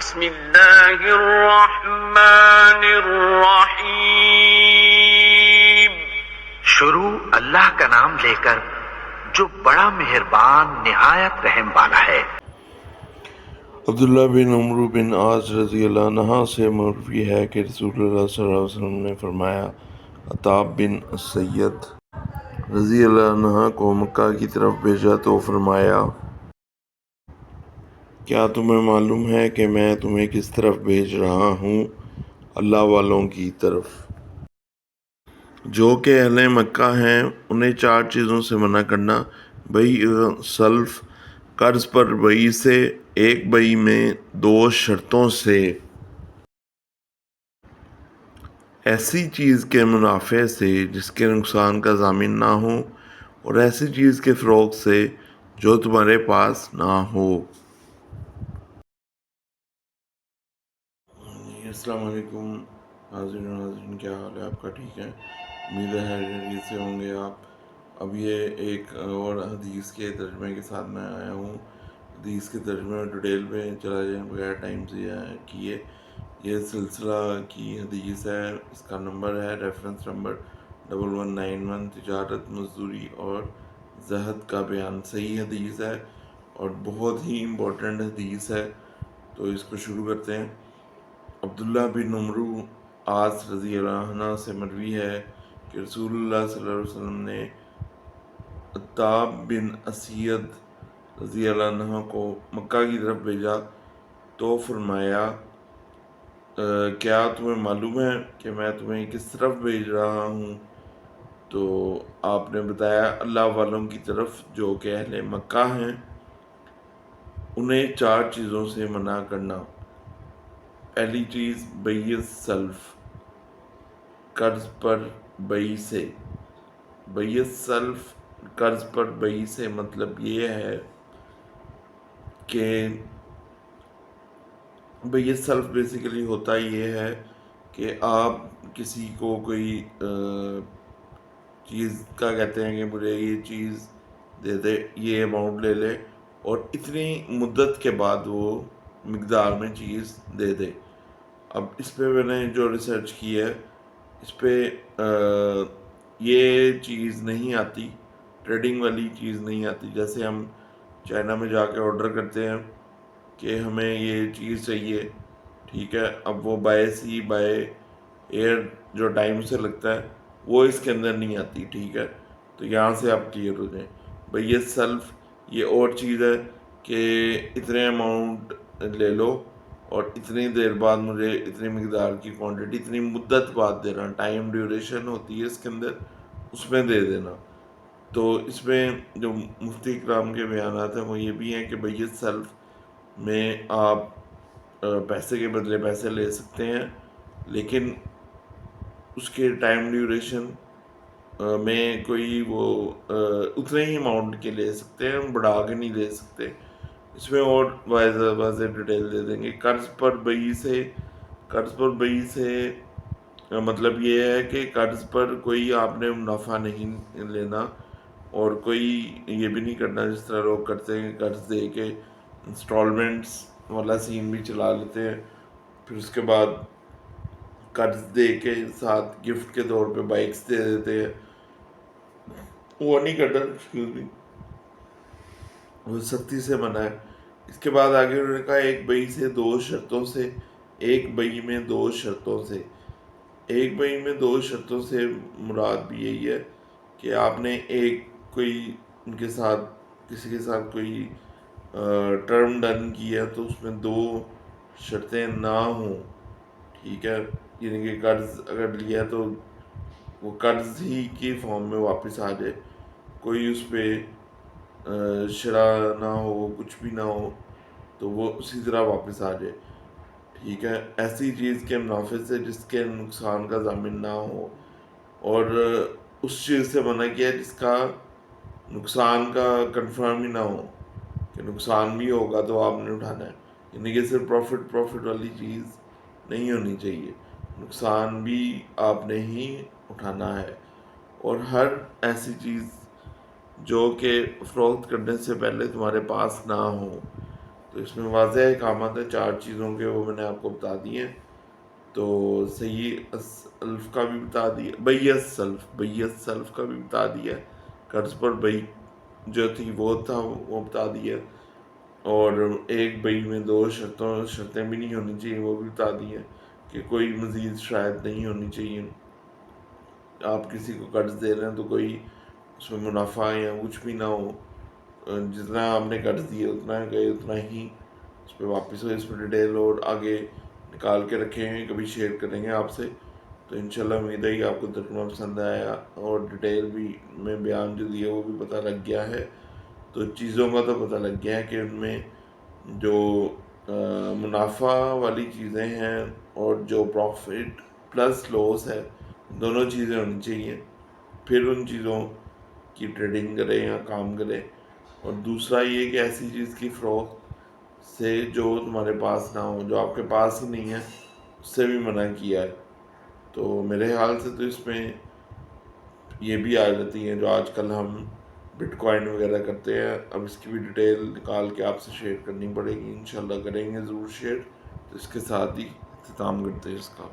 بسم الله الرحمن الرحيم. شروع اللہ کا نام لے کر جو بڑا مہربان نہایت رحم والا ہے۔ عبداللہ بن عمرو بن عاص رضی اللہ عنہ سے مروی ہے کہ رسول اللہ صلی اللہ علیہ وسلم نے فرمایا عطاب بن سید رضی اللہ عنہ کو مکہ کی طرف بھیجا تو فرمایا کیا تمہیں معلوم ہے کہ میں تمہیں کس طرف بھیج رہا ہوں؟ اللہ والوں کی طرف۔ جو کہ اہل مکہ ہیں، انہیں چار چیزوں سے منع کرنا۔ بئی سلف، قرض پر بئی سے، ایک بئی میں دو شرطوں سے۔ ایسی چیز کے منافع سے جس کے نقصان کا ضامن نہ ہو، اور ایسی چیز کے فروغ سے جو تمہارے پاس نہ ہو۔ السلام علیکم، حاضرین و ناظرین کیا حال ہے؟ آپ کا ٹھیک ہے؟ امید ہے سے ہوں گے آپ۔ اب یہ ایک اور حدیث کے ترجمے کے ساتھ میں آیا ہوں۔ حدیث کے ترجمے میں ڈیٹیل پہ چلا جائیں بغیر ٹائم سے کیے۔ یہ سلسلہ کی حدیث ہے۔ اس کا نمبر ہے reference number double one nine one تجارت مزدوری اور زہد کا بیان۔ صحیح حدیث ہے اور بہت ہی امپورٹنٹ حدیث ہے۔ تو اس کو شروع کرتے ہیں۔ عبداللہ بن عمرو آس رضی اللہ عنہ سے مروی ہے کہ رسول اللہ صلی اللہ علیہ وسلم نے عطاب بن اسید رضی اللہ عنہ کو مکہ کی طرف بھیجا تو فرمایا کیا تمہیں معلوم ہے کہ میں تمہیں کس طرف بھیج رہا ہوں؟ تو آپ نے بتایا، اللہ والوں کی طرف جو کہ اہل مکہ ہیں، انہیں چار چیزوں سے منع کرنا۔ پہلی چیز بئی سلف قرض پر بئی سے بئی سلف قرض پر بئی سے مطلب یہ ہے کہ بئی سلف بیسیکلی ہوتا یہ ہے کہ آپ کسی کو کوئی چیز کا کہتے ہیں کہ مجھے یہ چیز دے دے یہ اماؤنٹ لے لے اور اتنی مدت کے بعد وہ مقدار میں چیز دے دے۔ اب اس پہ میں نے جو ریسرچ کی ہے، اس پہ یہ چیز نہیں آتی ٹریڈنگ والی چیز نہیں آتی۔ جیسے ہم چائنا میں جا کے آرڈر کرتے ہیں کہ ہمیں یہ چیز چاہیے، ٹھیک ہے؟ اب وہ بائے سی بائے ایئر جو ٹائم سے لگتا ہے، وہ اس کے اندر نہیں آتی، ٹھیک ہے؟ تو یہاں سے آپ کلیئر ہو جائیں۔ بھائی، یہ سیلف یہ اور چیز ہے کہ اتنے اماؤنٹ لے لو اور اتنی دیر بعد مجھے اتنی مقدار کی کوانٹٹی اتنی مدت بعد دینا ٹائم ڈیوریشن ہوتی ہے اس کے اندر، اس میں دے دینا۔ تو اس میں جو مفتی کرام کے بیانات ہیں وہ یہ بھی ہیں کہ بھئی سیلف میں آپ پیسے کے بدلے پیسے لے سکتے ہیں، لیکن اس کے ٹائم ڈیوریشن میں کوئی وہ اتنے ہی اماؤنٹ کے لے سکتے ہیں بڑھا کے نہیں لے سکتے۔ اس میں اور واضح واضح ڈیٹیل دے دیں گے۔ قرض پر بئی سے قرض پر بئی سے مطلب یہ ہے کہ قرض پر کوئی آپ نے منافع نہیں لینا اور کوئی یہ بھی نہیں کرنا جس طرح لوگ کرتے ہیں، قرض دے کے انسٹالمنٹس والا سین بھی چلا لیتے ہیں۔ پھر اس کے بعد قرض دے کے ساتھ گفٹ کے طور پہ بائکس دے دیتے ہیں۔ وہ نہیں کرنا وہ سختی سے منع ہے۔ اس کے بعد آگے انہوں نے کہا، ایک بئی سے دو شرطوں سے، ایک بئی میں دو شرطوں سے۔ ایک بئی میں دو شرطوں سے مراد بھی یہی ہے کہ آپ نے ایک کوئی ان کے ساتھ، کسی کے ساتھ کوئی ٹرم ڈن کیا تو اس میں دو شرطیں نہ ہوں۔ ٹھیک ہے؟ یعنی کہ قرض اگر لیا تو وہ قرض ہی کی فارم میں واپس آ جائے۔ کوئی اس پہ شرح نہ ہو، کچھ بھی نہ ہو، تو وہ اسی طرح واپس آ جائے۔ ٹھیک ہے؟ ایسی چیز کے منافع سے جس کے نقصان کا ضامن نہ ہو۔ اور اس چیز سے منع کیا جس کا نقصان کا کنفرم ہی نہ ہو۔ کہ نقصان بھی ہوگا تو آپ نے اٹھانا ہے۔ یعنی کہ صرف پروفٹ پروفٹ والی چیز نہیں ہونی چاہیے۔ نقصان بھی آپ نے ہی اٹھانا ہے۔ اور ہر ایسی چیز جو کہ فروخت کرنے سے پہلے تمہارے پاس نہ ہو۔ تو اس میں واضح احکامات ہیں چار چیزوں کے وہ میں نے آپ کو بتا دیے ہیں۔ تو صحیح الف کا بھی بتا دیا بیت سلف بیت سلف کا بھی بتا دیا قرض پر بئی جو تھی وہ تھا، وہ بتا دیا اور ایک بئی میں دو شرطوں، شرطیں بھی نہیں ہونی چاہیے، وہ بھی بتا دی ہیں کہ کوئی مزید شاید نہیں ہونی چاہیے۔ آپ کسی کو قرض دے رہے ہیں تو کوئی اس میں منافع یا کچھ بھی نہ ہو۔ جتنا آپ نے قرض دیا اتنا گئے، اتنا ہی اس پہ واپس ہو اس پہ ڈیٹیل اور آگے نکال کے رکھے ہیں، کبھی شیئر کریں گے آپ سے۔ تو انشاءاللہ امید ہے کہ آپ کو ترجمہ پسند آیا اور ڈیٹیل بھی میں بیان جو دیا وہ بھی پتہ لگ گیا ہے۔ تو چیزوں کا تو پتہ لگ گیا ہے کہ ان میں جو منافع والی چیزیں ہیں اور جو پروفٹ پلس لوس ہے، دونوں چیزیں ہونی چاہیے۔ پھر ان چیزوں کی ٹریڈنگ کرے یا کام کرے اور دوسرا یہ کہ ایسی چیز کی فروخت سے جو تمہارے پاس نہ ہو، جو آپ کے پاس ہی نہیں ہے، اس سے بھی منع کیا ہے۔ تو میرے خیال سے تو اس میں یہ بھی آ جاتی ہیں جو آج کل ہم بٹ کوائن وغیرہ کرتے ہیں۔ اب اس کی بھی ڈیٹیل نکال کے آپ سے شیئر کرنی پڑے گی۔ انشاءاللہ کریں گے ضرور شیئر تو اس کے ساتھ ہی اختتام کرتے ہیں اس کا۔